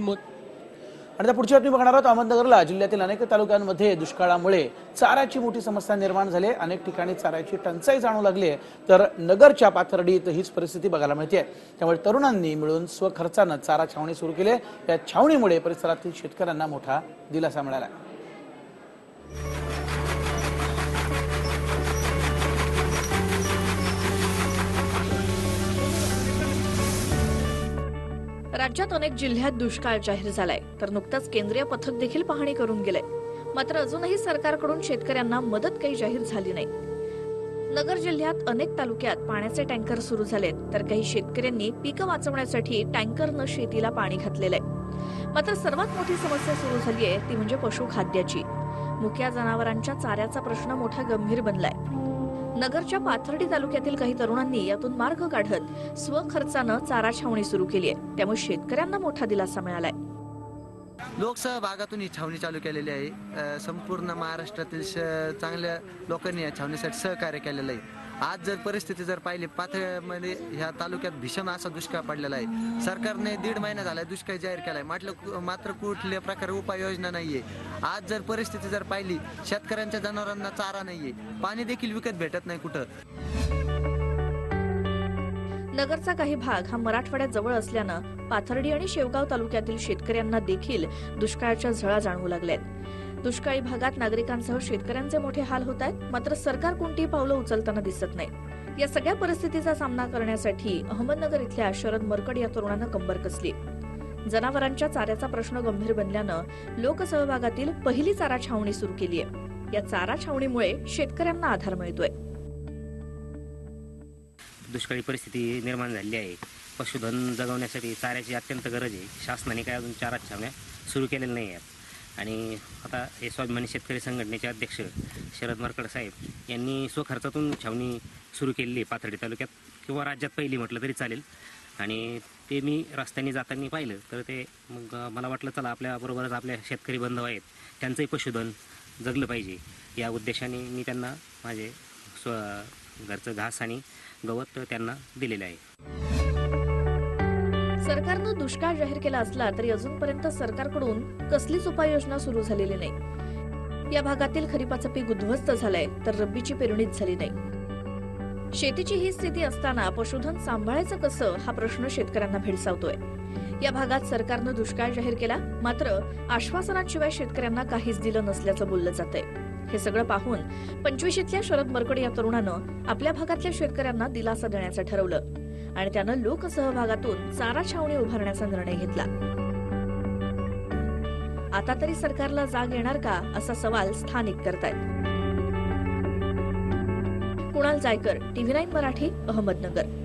आणि आता पुढची बातमी बघणार आहोत. अहमदनगरला जिल्ह्यातील अनेक तालुक्यांमध्ये दुष्काळामुळे चाऱ्याची मोठी समस्या निर्माण झाली अनेक ठिकाणी चाऱ्याची टंचाई जाणू लागली आहे. तर नगरच्या पाथर्डीत हीच परिस्थिती बघायला मिळते त्यामुळे तरुणांनी मिळून स्वखर्चानं चारा छावणी सुरू केली या छावणीमुळे परिसरातील शेतकऱ्यांना मोठा दिलासा मिळाला राज्यात अनेक जिल्ह्यात दुष्काळ जाहीर झालाय. तर नुकताच केंद्रीय पथक देखील पाहणी करून गेलंय. मात्र अजूनही सरकारकडून शेतकऱ्यांना मदत काही जाहीर झाली नाही. नगर जिल्ह्यात अनेक तालुक्यात पाण्याचे टँकर सुरू झालेत. तर काही शेतकऱ्यांनी पिकं वाचवण्यासाठी टँकरनं शेतीला पाणी घातलेलं आहे मात्र सर्वात मोठी समस्या सुरू झाली आहे ती म्हणजे पशुखाद्याची. मुक्या जनावरांच्या चाऱ्याचा प्रश्न मोठा गंभीर बनलाय. नगरच्या पाथर्डी तालुक्यातील काही तरुणांनी यातून मार्ग काढत स्वखर्चानं चारा छावणी सुरू केली आहे. त्यामुळे शेतकऱ्यांना मोठा दिलासा मिळालाय. लोकसहभागातून ही छावणी चालू केलेली आहे. संपूर्ण महाराष्ट्रातील श- चांगल्या लोकांनी या छावणीसाठी सहकार्य केलेलं आहे. आज जर परिस्थिती जर पाहिली पाथळ्यामध्ये ह्या तालुक्यात भीषण असा दुष्काळ पडलेला आहे. सरकारने दीड महिना झाला दुष्काळ जाहीर केलाय. म्हटलं मात्र कुठल्या प्रकारे उपाययोजना नाहीये. आज जर परिस्थिती जर पाहिली शेतकऱ्यांच्या जनावरांना चारा नाहीये. पाणी देखील विकत भेटत नाही कुठं. नगरचा काही भाग हा मराठवाड्यात जवळ असल्यानं पाथर्डी आणि शेवगाव तालुक्यातील शेतकऱ्यांना देखील दुष्काळाच्या झळा जाणवू लागल्यात. दुष्काळी भागात नागरिकांसह शेतकऱ्यांचे मोठे हाल होत आहेत. मात्र सरकार कोणतीही पावलं उचलताना दिसत नाही. या सगळ्या परिस्थितीचा सामना करण्यासाठी अहमदनगर इथल्या शरद मरकड या तरुणानं कंबर कसली. जनावरांच्या चाऱ्याचा प्रश्न गंभीर बनल्यानं लोकसहभागातील पहिली चारा छावणी सुरू केली आहे. या चारा छावणीमुळे शेतकऱ्यांना आधार मिळतोय. दुष्काळी परिस्थिती निर्माण झालेली आहे. पशुधन जगवण्यासाठी चाऱ्याची अत्यंत गरज आहे. शासनाने काय अजून चारा छावण्या सुरू केलेल्या नाही आहेत. आणि आता हे स्वाभिमानी शेतकरी संघटनेचे अध्यक्ष शरद मरकड साहेब यांनी स्वखर्चातून छावणी सुरू केलेली आहे पाथर्डी तालुक्यात किंवा राज्यात पहिली म्हटलं तरी चालेल. आणि ते मी रस्त्याने जाताना पाहिलं तर ते मग मला वाटलं चला आपल्याबरोबरच आपल्या शेतकरी बांधव आहेत त्यांचंही पशुधन जगलं पाहिजे. या उद्देशाने मी त्यांना माझे स्व घरचं घास आणि गवत त्यांना दिलेलं आहे. सरकारनं दुष्काळ जाहीर केला असला तरी अजूनपर्यंत सरकारकडून कसलीच उपाययोजना सुरू झालेली नाही. या भागातील खरीपाचं पीक उद्ध्वस्त झालंय तर रब्बीची पेरणीच झाली नाही. शेतीची ही स्थिती असताना पशुधन सांभाळायचं कसं हा प्रश्न शेतकऱ्यांना भेडसावतोय. या भागात सरकारनं दुष्काळ जाहीर केला मात्र आश्वासनांशिवाय शेतकऱ्यांना काहीच दिलं नसल्याचं बोललं जातंय. हे सगळं पाहून पंचवीशीतल्या शरद मरकड या तरुणानं आपल्या भागातल्या शेतकऱ्यांना दिलासा देण्याचं ठरवलं. आणि त्यानं लोकसहभागातून चारा छावणी उभारण्याचा निर्णय घेतला. आता तरी सरकारला जाग येणार का असा सवाल स्थानिक करतायत. Kunal Jaykar TV nine Marathi Ahmednagar.